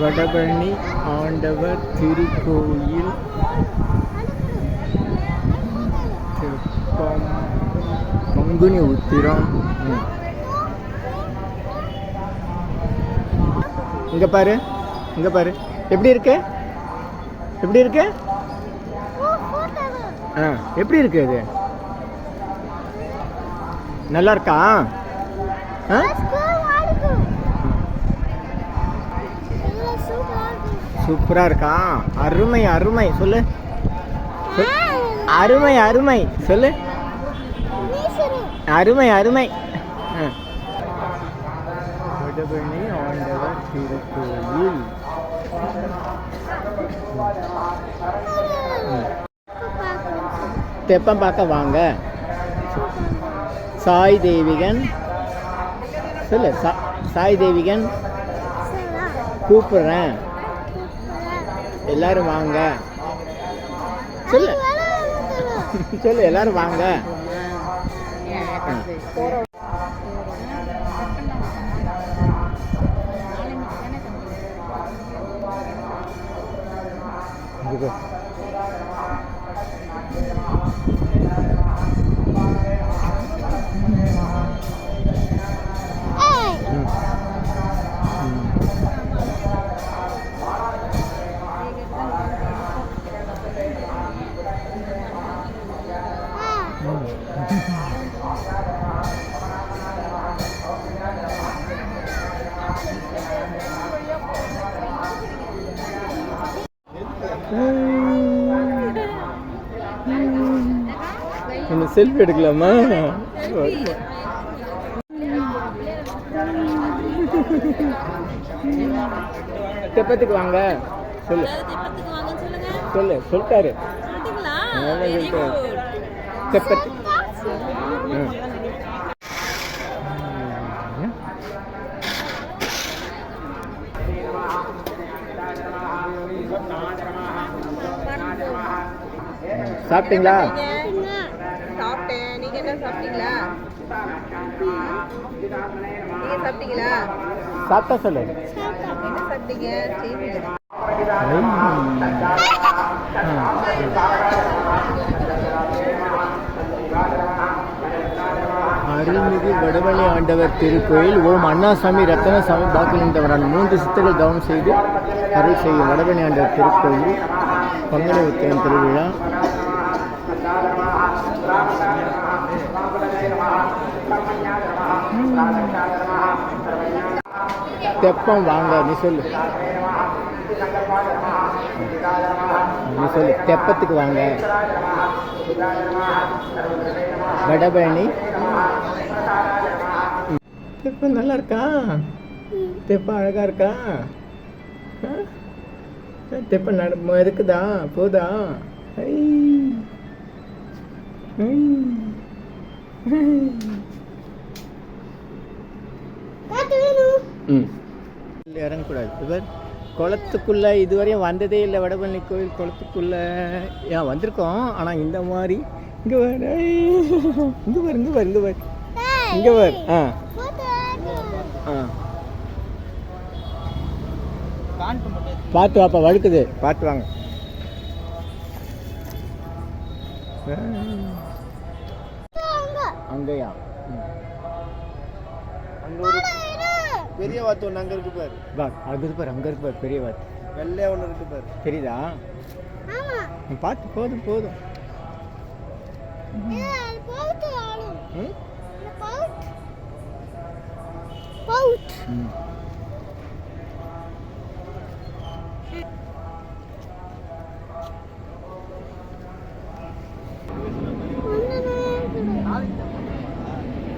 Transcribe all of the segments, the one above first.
வடபழனி ஆண்டவர் திருக்கோயில். பங்குனி உத்திரம். இங்கே இங்க பாரு இங்க பாரு. எப்படி இருக்கு? எப்படி இருக்கு? ஆ எப்படி இருக்கு அது? நல்லா இருக்கா? ஆ? சூப்பரா இருக்கா? அருமை அருமை. சொல்லு. அருமை அருமை. சொல்லு. அருமை அருமை. வடபழனி ஆண்டவர் திருக்கோயில். தெப்பம் பார்க்க வாங்க. சாய் தேவிகன். சொல்லு சா- சாய் தேவிகன். கூப்பிடுறேன். எல்லாரும் வாங்க. சொல்லு. சொல்லு எல்லாரும் வாங்க. இந்த செல்ஃபி எடுக்கலாமா? தெப்பத்துக்கு வாங்க? சொல்லு. தெப்பத்துக்கு வாங்கன்னு சொல்லுங்க. சொல்லு சொல்லிட்டாரு. சொல்லிட்டீங்களா ம். சாப்பிட்டீங்களா? சாப்பிட்டேன். நீங்க என்ன சாப்பிட்டீங்களா? நீங்க சாப்பிட்டீங்களா? சாப்பிட்டா சொல்லு. என்ன சாப்பிட்டீங்க? செய்வீங்க அருள்மிகு வடவள்ளி ஆண்டவர் திருக்கோயில். ஓம் அண்ணாசாமி ரத்தனசாமி பாக்கிலிந்தவரான் மூன்று சித்தர்கள் தவம் செய்து அருள் செய்யும் வடவள்ளி ஆண்டவர் திருக்கோயில். பங்குனி உத்திரம் திருவிழா. தெப்பம் வாங்க நீ சொல்லு. நீ சொல்லு. தெப்பத்துக்கு வாங்க. வடபழனி தெப்பம் நல்லா இருக்கா தெப்பம் அழகா இருக்கா? தெப்ப நட இருக்குதா? போதா? ஐ. ஐ. ம். இறங்கக்கூடாது. இவர் குளத்துக்குள்ளே இதுவரையும் வந்ததே இல்லை. வடபழனி கோயில் குளத்துக்குள்ள. ஏன் வந்திருக்கோம். ஆனால் இந்த மாதிரி. இங்கே வர இங்கே வர இங்கே வர இங்கே வர இங்கே வர ஆ. பார்த்து வாப்பா வழுக்குது. பார்த்து வாங்க. அங்கேயா? ம். அங்க ஒரு பெரிய வாத்து ஒன்று அங்க இருக்கு பாரு. வா அங்கே இருக்கு பாரு அங்கே இருக்கு பாரு பெரிய வாத்து. வெள்ளையா ஒன்று இருக்கு பாரு. தெரியுதா? நீ பார்த்து போதும் போதும். ம்? ம்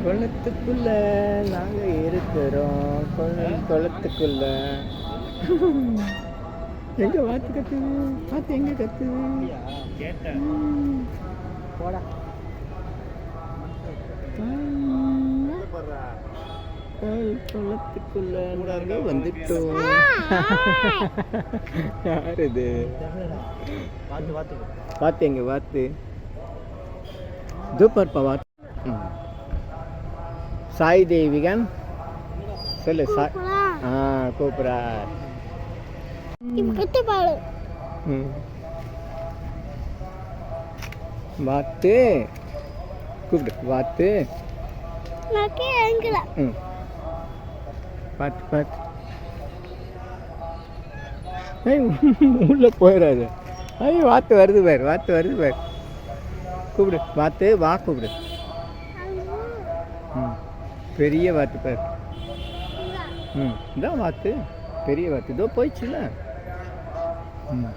குளத்துக்குள்ள நாங்க இருக்கிறோம். குள- குளத்துக்குள்ள. எங்க வாத்து கத்துது வாத்து எங்க கத்துது. போடா. கோயில் குளத்துக்குள்ள நாங்க வந்துட்டோம். யார் இது வாத்து. எங்க வாத்து? இதோ பார்ப்பா வாத்து. சாய் தேவிகன். சொல்லு சாய் ஆ கூப்பிட்றா ம். வாத்து. கூப்பிடு வாத்து. ம். பார்த்து பார்த்து ஏய் உள்ளே போயிடாது ஐய் வாத்து வருது பேர் வாத்து வருது பேர். கூப்பிடு வாத்து வா கூப்பிடு. ம் பெரிய வாத்து பேர். ம் இதான் வாத்து பெரிய வாத்து. இதோ போயிடுச்சுல ம்.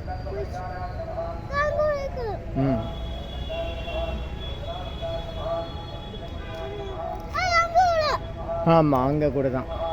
ம். ஆமாம் அங்கே கூட தான்.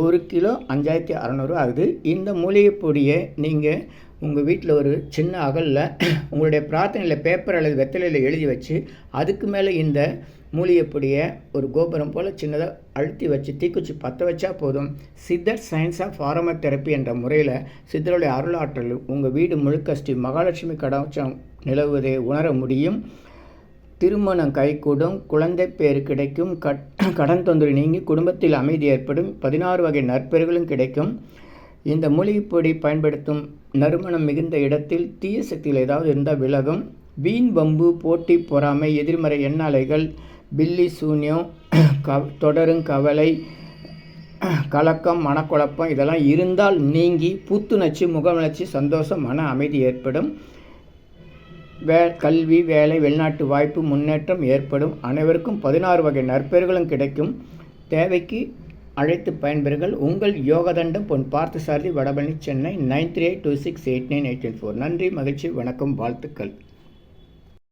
ஒரு கிலோ அஞ்சாயிரத்தி அறநூறு ஆகுது. இந்த மூலிகை பொடியை நீங்கள் உங்கள் வீட்டில் ஒரு சின்ன அகலில் உங்களுடைய பிரார்த்தனையில் பேப்பர் அல்லது வெத்தலையில் எழுதி வச்சு அதுக்கு மேலே இந்த மூலிகைப்பொடியை ஒரு கோபுரம் போல் சின்னதாக அழுத்தி வச்சு தீக்குச்சி பற்ற வச்சா போதும். சித்தர் சயின்ஸ் ஆஃப் ஃபாரம தெரப்பி என்ற முறையில் சித்தருடைய அருளாற்றல் உங்கள் வீடு முழுக்க ஸ்ரீ மகாலட்சுமி கடாட்சம் நிலவுவதை உணர முடியும். திருமணம் கைகூடும் குழந்தை பேர் கிடைக்கும் கட் கடன் தொந்தரவு நீங்கி குடும்பத்தில் அமைதி ஏற்படும் பதினாறு வகை நற்பெயர்களும் கிடைக்கும். இந்த மூலிகைப்பொடி பயன்படுத்தும் நறுமணம் மிகுந்த இடத்தில் தீய சக்தியில் ஏதாவது இருந்தால் விலகும். வீண் வம்பு போட்டி பொறாமை எதிர்மறை எண்ணாலைகள் பில்லி சூன்யம் க தொடரும் கவலை கலக்கம் மனக்குழப்பம் இதெல்லாம் இருந்தால் நீங்கி புத்துணர்ச்சி முகமலர்ச்சி சந்தோஷம் மன அமைதி ஏற்படும். வே கல்வி வேலை வெளிநாட்டு வாய்ப்பு முன்னேற்றம் ஏற்படும். அனைவருக்கும் பதினாறு வகை நற்பெயர்களும் கிடைக்கும். தேவைக்கு அழைத்து பயன்பெறுங்கள். உங்கள் Yogathandam Pon Parthasarathy Vadapalani Chennai nine three eight two six eight nine eight four. நன்றி மகிழ்ச்சி வணக்கம் வாழ்த்துக்கள்.